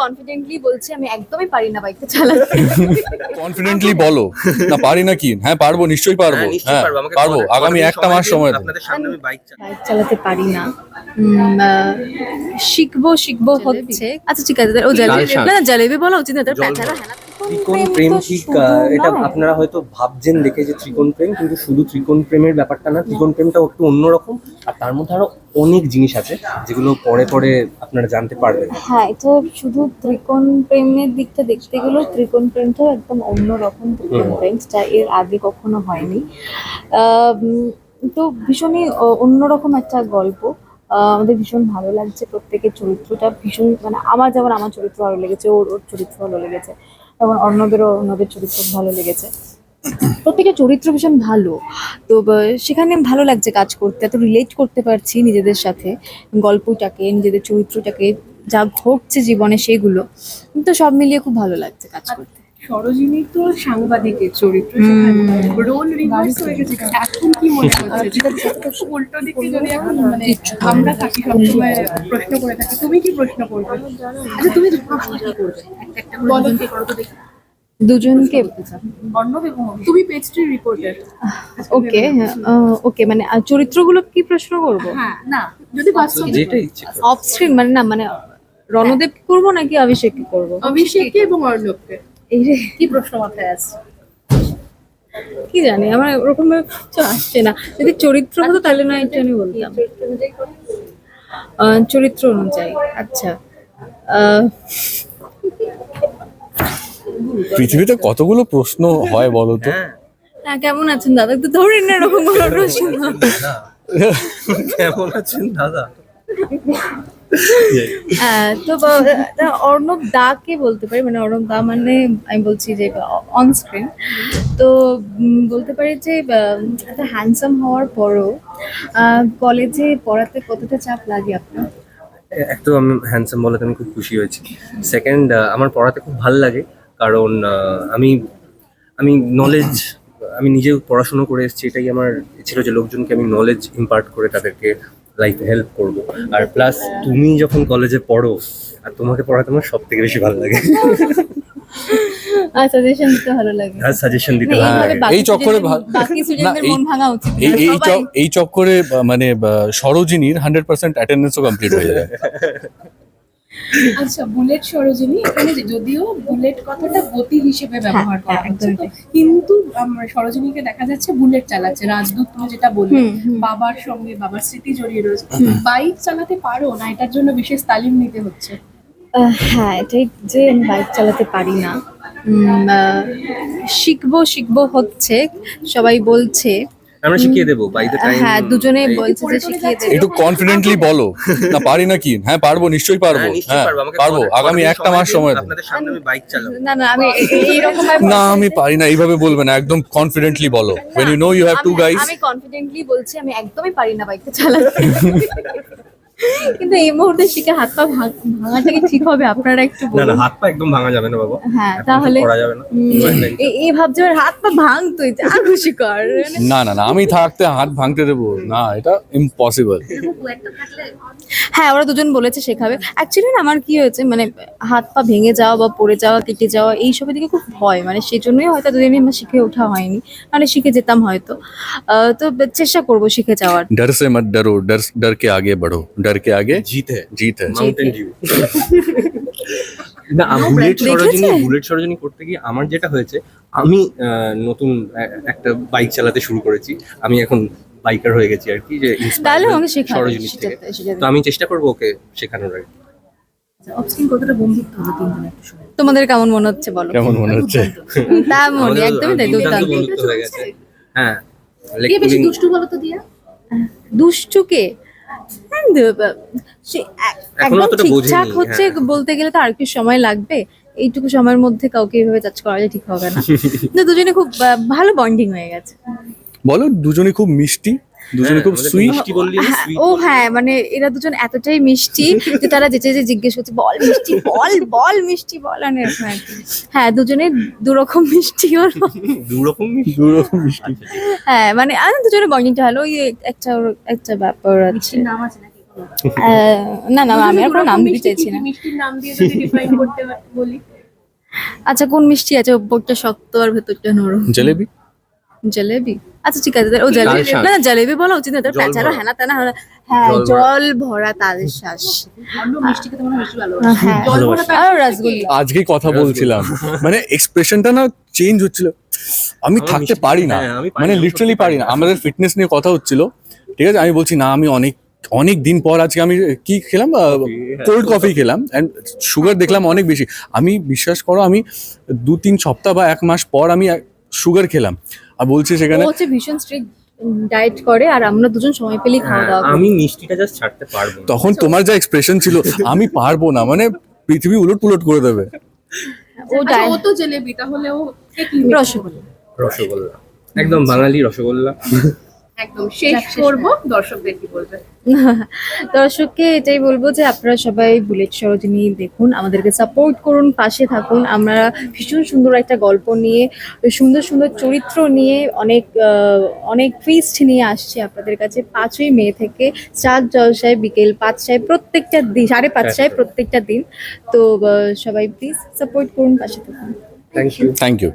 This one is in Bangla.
কনফিডেন্টলি বলছি আমি একদমই পারি না বাইকটা চালাতে। কনফিডেন্টলি বলো। না পারি না কি? হ্যাঁ পারব নিশ্চয়ই পারব। হ্যাঁ, হ্যাঁ পারব। আগামী একটা মাস সময় সামনে আমি বাইক চালাতে পারি না। শিখব শিখব হচ্ছে। আচ্ছা ঠিক আছে ও জালেবি। না না জালেবি বলা উচিত না তার প্যাঁচারা হ্যাঁ ত্রিকোণ প্রেম ঠিক এটা আপনারা হয়তো ভাবছেন দেখে যে ত্রিকোণ প্রেম কিন্তু শুধু ত্রিকোণ প্রেমের ব্যাপারটা না ত্রিকোণ প্রেমটাও একটু অন্যরকম। আর তার মধ্যে আরও অনেক জিনিস আছে যেগুলো পরে পরে আপনারা জানতে পারবেন। হ্যাঁ এটা শুধু ত্রিকোণ প্রেমের দিকটা দেখতে গেলেও ত্রিকোণ প্রেমটাও একদম অন্যরকম ত্রিকোণ প্রেম যা এর আগে কখনো হয়নি। তো ভীষণই অন্যরকম একটা গল্প। আমাদের ভীষণ ভালো লাগছে প্রত্যেকের চরিত্রটা ভীষণ মানে আমার যেমন আমার চরিত্র ভালো লেগেছে ওর ওর চরিত্র ভালো লেগেছে। যেমন অন্যদেরও ওনাদের চরিত্র ভালো লেগেছে। প্রত্যেকের চরিত্র ভীষণ ভালো। তো সেখানে ভালো লাগছে কাজ করতে এত রিলেট করতে পারছি নিজেদের সাথে গল্পটাকে নিজেদের চরিত্রটাকে যা ঘটছে জীবনে সেগুলো। তো সব মিলিয়ে খুব ভালো লাগছে কাজ করতে। সরোজিনী তো সাংবাদিকের চরিত্র রোল রিভার্স হয়ে গেছে। এখন কি মনে হচ্ছে? উল্টো দিকে যদি এখন মানে আমরা তাকে সবসময় প্রশ্ন করে থাকি তুমি কি প্রশ্ন করবে? আচ্ছা তুমি প্রশ্ন কি করবে? একটা একটা করে তো দেখি। দুজনকে? অর্ণব এবং অভিষেক। তুমি পেস্ট্রি রিপোর্টার ওকে ওকে মানে চরিত্রগুলো কি প্রশ্ন করব? হ্যাঁ না যদি যেটা ইচ্ছে অফ স্ক্রিন মানে না মানে রণদেব করব নাকি অভিষেককে করব? অভিষেককে এবং অর্ণবকে। এই রে। কি প্রশ্ন মাথায় আসছে কি জানি আমার ওরকম কিছু আসছে না। যদি চরিত্র হতো তাহলে না এটা আমি বলতাম। আহ, চরিত্র অনুযায়ী আচ্ছা। আহ, পৃথিবীতে কতগুলো প্রশ্ন হয় বলো তো? হ্যাঁ। না, কেমন আছেন দাদা? একটু ধরেন না এরকম কোনো প্রশ্ন। কেমন আছেন দাদা? তো অর্ণব দা কে বলতে পারি মানে অর্ণব দা মানে আমি বলছি যে অন স্ক্রিন তো বলতে পারি যে এত হ্যান্ডসাম হওয়ার পরও কলেজে পড়াতে কতটা চাপ লাগে আপনার? এক তো আমি হ্যান্ডসাম বলাতে আমি খুব খুশি হয়েছি। সেকেন্ড আমার পড়াতে খুব ভালো লাগে কারণ আমি আমি নলেজ আমি নিজেও পড়াশুনো করে এসেছি এটাই আমার ছিল যে লোকজনকে আমি নলেজ ইম্পার্ট করে তাদেরকে লাইফে হেল্প করব। আর প্লাস তুমি যখন কলেজে পড়ো আর তোমাকে পড়াতে আমার সব থেকে বেশি ভালো লাগে। আর সাজেশন দিতে ভালো লাগে। আর সাজেশন দিতে ভালো লাগে। এই চক্করে student- বাকি স্টুডেন্টদের মন ভাঙা উচিত না। এই এই চক- এই চক্করে মানে সরোজিনীর হান্ড্রেড পার্সেন্ট অ্যাটেন্ডেন্সও কমপ্লিট হয়ে যায়। আচ্ছা বুলেট সরোজিনী এখানে যদিও বুলেট কথাটা গতি হিসেবে ব্যবহার করা হ্যাঁ, হচ্ছে। কিন্তু সরোজিনীকে দেখা যাচ্ছে বুলেট চালাচ্ছে। রাজদূত তুমি যেটা বললে। বাবার সঙ্গে বাবার স্মৃতি জড়িয়ে রয়েছে। বাইক চালাতে পারো না? এটার জন্য বিশেষ তালিম নিতে হচ্ছে। আহ, হ্যাঁ এটাই যে আমি বাইক চালাতে পারি না। উম, শিখব শিখব হচ্ছে সবাই বলছে। আমরা শিখিয়ে দেবো বাই দ্য টাইম হ্যাঁ দুজনে বলছে যে শিখিয়ে দেবো। একটু কনফিডেন্টলি বলো। না পারি না কি? হ্যাঁ পারব নিশ্চয়ই পারব। হ্যাঁ পারব আগামী একটা মাস সময় দেবো আপনাদের সামনে আমি বাইক চালাবো। না না আমি এইরকম না আমি পারি না এইভাবে বলবে না একদম কনফিডেন্টলি বলো। when you know you have two guys আমি কনফিডেন্টলি বলছি আমি একদমই পারি না বাইকটা চালাতে। কিন্তু এই মুহূর্তে শিখে হাত পা ভাঙা থেকে ঠিক হবে? আপনারা একটু না না হাত পা একদম ভাঙা যাবে না বাবা। হ্যাঁ তাহলে করা যাবে না। এই হাত পা ভাঙ তুই যা খুশি কর না না না আমি থাকতে হাত ভাঙতে দেব। না এটা ইম্পসিবল হ্যাঁ ওরা দুজন বলেছে শেখাবে। অ্যাকচুয়ালি না আমার কি হয়েছে মানে হাত পা ভেঙে যাওয়া বা পড়ে যাওয়া কেটে যাওয়া এই সবের দিকে খুব ভয়। মানে সেই জন্যই হয়তো দুদিন আমার শিখে ওঠা হয়নি। মানে শিখে যেতাম হয়তো। তো চেষ্টা করব শিখে যাওয়ার। ডর সে মত ডরো ডর ডর কে আগে বড়ো डर के आगे জিত হ্যাঁ जीत है মাউন্টেন ডিউ না বুলেট দেখেছে? সরোজিনী বুলেট সরোজিনী করতে গিয়ে আমার যেটা হয়েছে আমি আহ, নতুন এ- একটা বাইক চালাতে শুরু করেছি আমি এখন বাইকার হয়ে গেছি আর কি যে inspired তাহলে হয়ে আমাকে শেখাবে সরোজিনী থেকে সেটাতে- সেটাতে। তো আমি চেষ্টা করবো ওকে শেখানোর আর কি। অফস্ক্রিন কতটা বন্ধুত্ব হলো তিনজন একটু শুনে তোমাদের কেমন মনে হচ্ছে বলো কেমন মনে হচ্ছে তেমন আমাদের একদমই তাই দুর্দান্ত দুর্দান্ত বন্ধুত্ব হয়ে গেছে হ্যাঁ লেগ কে বেশি পুলিং- দুষ্টু বলো তো দিয়া দুষ্টুকে দে- সে এক- এখনও একদম ঠিকঠাক হচ্ছে হ্যাঁ। বলতে গেলে তো আর কি সময় লাগবে এইটুকু সময়ের মধ্যে কাউকে এইভাবে জাজ করা যায় ঠিক হবে না। তো দুজনে খুব ভালো বন্ডিং হয়ে গেছে। বলো দুজনে খুব মিষ্টি দুজনে হ্যাঁ, খুব সুইট মিষ্টি বললি হ্যাঁ, ও হ্যাঁ মানে এরা দুজন এতটাই মিষ্টি যে তারা যেচে যে জিজ্ঞেস করছে বল মিষ্টি বল বল মিষ্টি বল আর হ্যাঁ দুজনে দুরকম মিষ্টি হলো দু রকম মিষ্টি? দুরকম মিষ্টি। হ্যাঁ মানে আর দুজনে বন্ডিংটা ভালো ওই একটা ওর একটা ব্যাপার আছে। নাম আছে না না আমি আর কোনো নাম দিতে চাইছি না। মিষ্টির নাম দিয়ে যদি ডিফাইন করতে বলি। আচ্ছা কোন মিষ্টি আছে? উপরটা শক্ত আর ভেতরটা নরম। জলেবি? জলেবি? আচ্ছা ঠিক আছে ও জলেবি। না না জলেবি বলা উচিত না তোর জল হ্যাঁ না তা হ্যাঁ জল ভরা। তাল শ্বাস। অন্য তোমার বেশি ভালো হ্যাঁ। জল ভরা আর রসগোল্লা। আজকে কথা বলছিলাম। মানে এক্সপ্রেশনটা না চেঞ্জ হচ্ছিল। আমি থাকতে পারি না। হ্যাঁ, আমি মানে লিটারালি পারি না। আমাদের ফিটনেস নিয়ে কথা হচ্ছিল। ঠিক আছে আমি বলছি না আমি অনেক অনেক দিন পর আজকে আমি কি খেলাম? কোল্ড কফি খেলাম অ্যান্ড সুগার দেখলাম অনেক বেশি। আমি বিশ্বাস করো আমি দু তিন সপ্তাহ বা এক মাস পর আমি সুগার খেলাম। আর বলছি সেখানে হচ্ছে ভীষণ স্ট্রিক্ট ডায়েট করে আর আমরা দুজন সময় পেলেই খাওয়া হ্যাঁ, দাওয়া আমি মিষ্টিটা জাস্ট ছাড়তে পারব তখন তোমার যা এক্সপ্রেশন ছিল আমি পারব না মানে পৃথিবী উলট পুলট করে দেবে। ও আচ্ছা, ও তো জেলেবি তাহলে ও কি রসগোল্লা। রসগোল্লা। একদম বাঙালি রসগোল্লা। একদম শেষ করব দর্শকদের কি বলবে দর্শককে এটাই বলব যে আপনারা সবাই বুলেট সরোজিনী দেখুন আমাদেরকে সাপোর্ট করুন পাশে থাকুন। আমরা ভীষণ সুন্দর একটা গল্প নিয়ে সুন্দর সুন্দর চরিত্র নিয়ে অনেক আহ, অনেক টুইস্ট নিয়ে আসছি আপনাদের কাছে। পাঁচই মে থেকে চার জলসায় বিকেল পাঁচটায় প্রত্যেকটা দিন সাড়ে পাঁচটায় প্রত্যেকটা দিন। তো সবাই প্লিজ সাপোর্ট করুন পাশে থাকুন। Thank you thank you